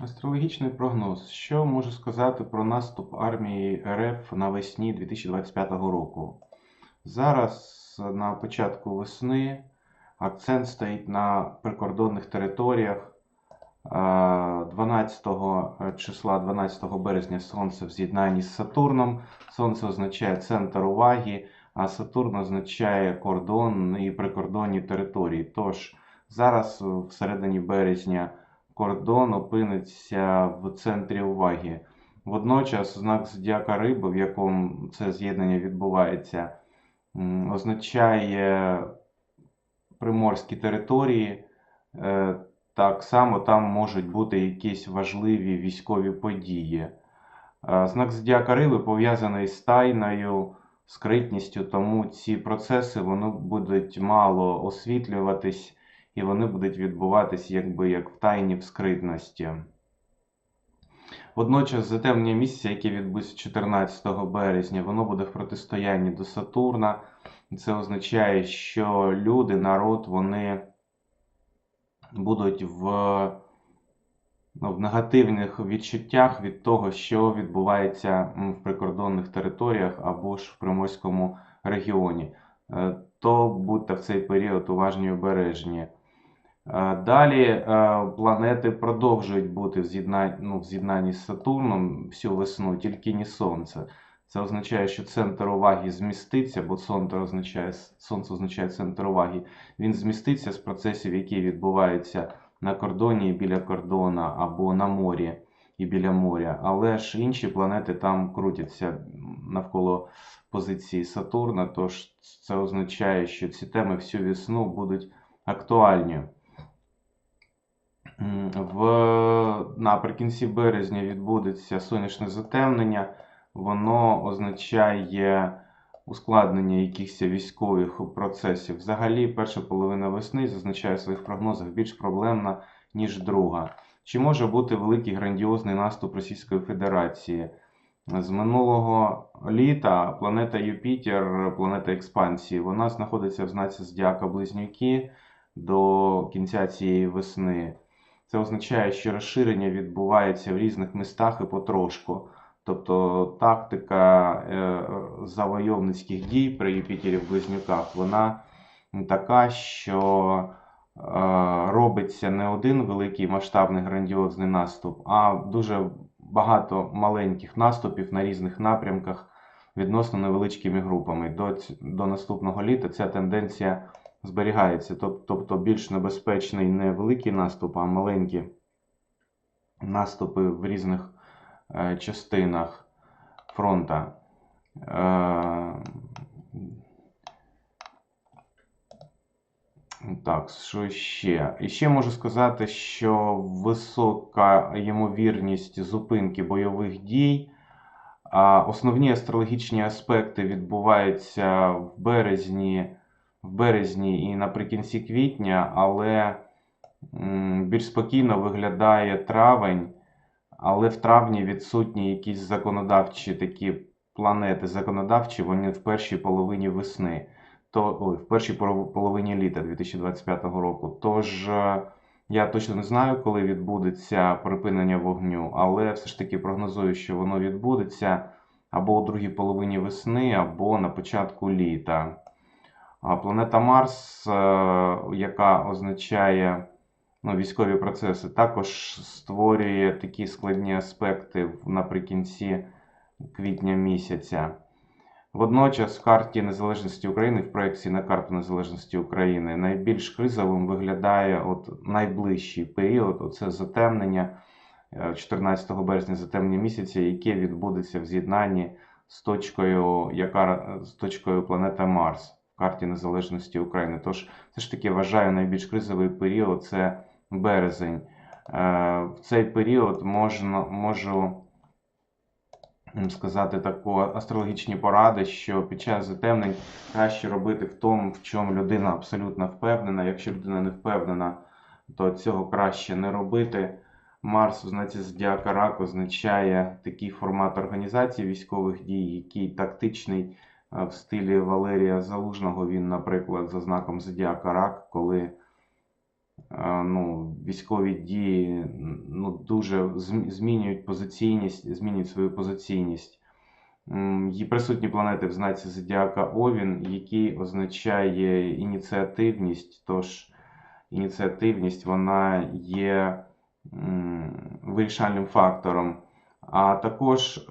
Астрологічний прогноз. Що можу сказати про наступ армії РФ навесні 2025 року? Зараз на початку весни акцент стоїть на прикордонних територіях. Е, 12 числа, 12 березня Сонце в з'єднанні з Сатурном. Сонце означає центр уваги, а Сатурн означає кордон і прикордонні території. Тож зараз в середині березня кордон опиниться в центрі уваги. Водночас знак зодіака Риби, в якому це з'єднання відбувається, означає приморські території. Е, Так само там можуть бути якісь важливі військові події. Е, Знак зодіака Риби пов'язаний з тайною, скритністю, тому ці процеси вони будуть мало освітлюватись і вони будуть відбуватись якби як в тайні в скритності. Водночас затемнення місяця, яке відбудеться 14 березня, воно буде в протистоянні до Сатурна. Це означає, що люди, народ, вони будуть в, ну, в негативних відчуттях від того, що відбувається в прикордонних територіях або ж в Приморському регіоні. Е, То будьте в цей період уважні і обережні. Е, Далі е, планети продовжують бути в з'єднанні, ну, з'єднанні з Сатурном всю весну, тільки не Сонце. Це означає, що центр уваги зміститься, бо Сонце означає, Сонце означає центр уваги. Він зміститься з процесів, які відбуваються на кордоні і біля кордона, або на морі і біля моря. Але ж інші планети там крутяться навколо позиції Сатурна. Тож це означає, що ці теми всю весну будуть актуальні. В наприкінці березня відбудеться сонячне затемнення. Воно означає ускладнення якихось військових процесів. Взагалі, перша половина весни зазначає в своїх прогнозах більш проблемна, ніж друга. Чи може бути великий грандіозний наступ Російської Федерації? З минулого літа планета Юпітер, планета експансії, вона знаходиться в знаці Зодіака Близнюки до кінця цієї весни. Це означає, що розширення відбувається в різних містах і потрошку. Тобто тактика е, завойовницьких дій при Юпітері в Близнюках, вона така, що е, робиться не один великий масштабний грандіозний наступ, а дуже багато маленьких наступів на різних напрямках відносно невеличкими групами. До, до наступного літа ця тенденція зберігається. Тобто більш небезпечний не великий наступ, а маленькі наступи в різних е, частинах фронта. Е, Так, що ще? І ще можу сказати, що висока ймовірність зупинки бойових дій. Основні астрологічні аспекти відбуваються в березні, в березні і наприкінці квітня, але більш спокійно виглядає травень, але в травні відсутні якісь законодавчі такі планети законодавчі, вони в першій половині весни, то, ой, в першій половині літа 2025 року. Тож е, я точно не знаю, коли відбудеться припинення вогню, але все ж таки прогнозую, що воно відбудеться або у другій половині весни, або на початку літа. Планета Марс, е, яка означає ну, військові процеси, також створює такі складні аспекти наприкінці квітня місяця. Водночас в карті незалежності України, в проєкції на карту незалежності України, найбільш кризовим виглядає от найближчий період, оце затемнення е, 14 березня, затемнення місяця, яке відбудеться в з'єднанні з точкою, яка з точкою планети Марс карті незалежності України. Тож, все ж таки вважаю найбільш кризовий період це березень. Е, В цей період можна можу сказати таку астрологічні поради, що під час затемнень краще робити в тому, в чому людина абсолютно впевнена. Якщо людина не впевнена, то цього краще не робити. Марс в знаці Зодіака Рак означає такий формат організації військових дій, який тактичний в стилі Валерія Залужного. Він, наприклад, за знаком Зодіака Рак, коли е, ну, військові дії ну, дуже змінюють позиційність, змінюють свою позиційність. Є присутні планети в знаці Зодіака Овін, який означає ініціативність, тож ініціативність вона є вирішальним фактором. А також е,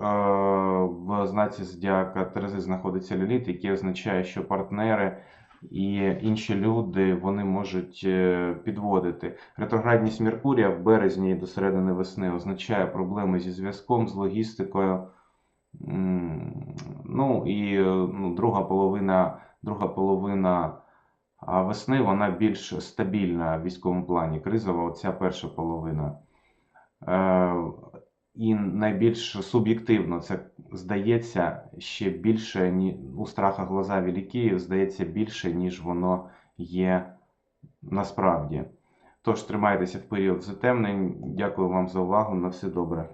в знаці Зодіака Терези знаходиться Ліліт, який означає, що партнери і інші люди вони можуть е, підводити. Ретроградність Меркурія в березні до середини весни означає проблеми зі зв'язком, з логістикою. Ну і е, ну, друга половина, друга половина весни вона більш стабільна в військовому плані. Кризова, оця перша половина. І найбільш суб'єктивно це здається ще більше, ні, у страхах глаза великі, здається більше, ніж воно є насправді. Тож тримайтеся в період затемнень. Дякую вам за увагу. На все добре.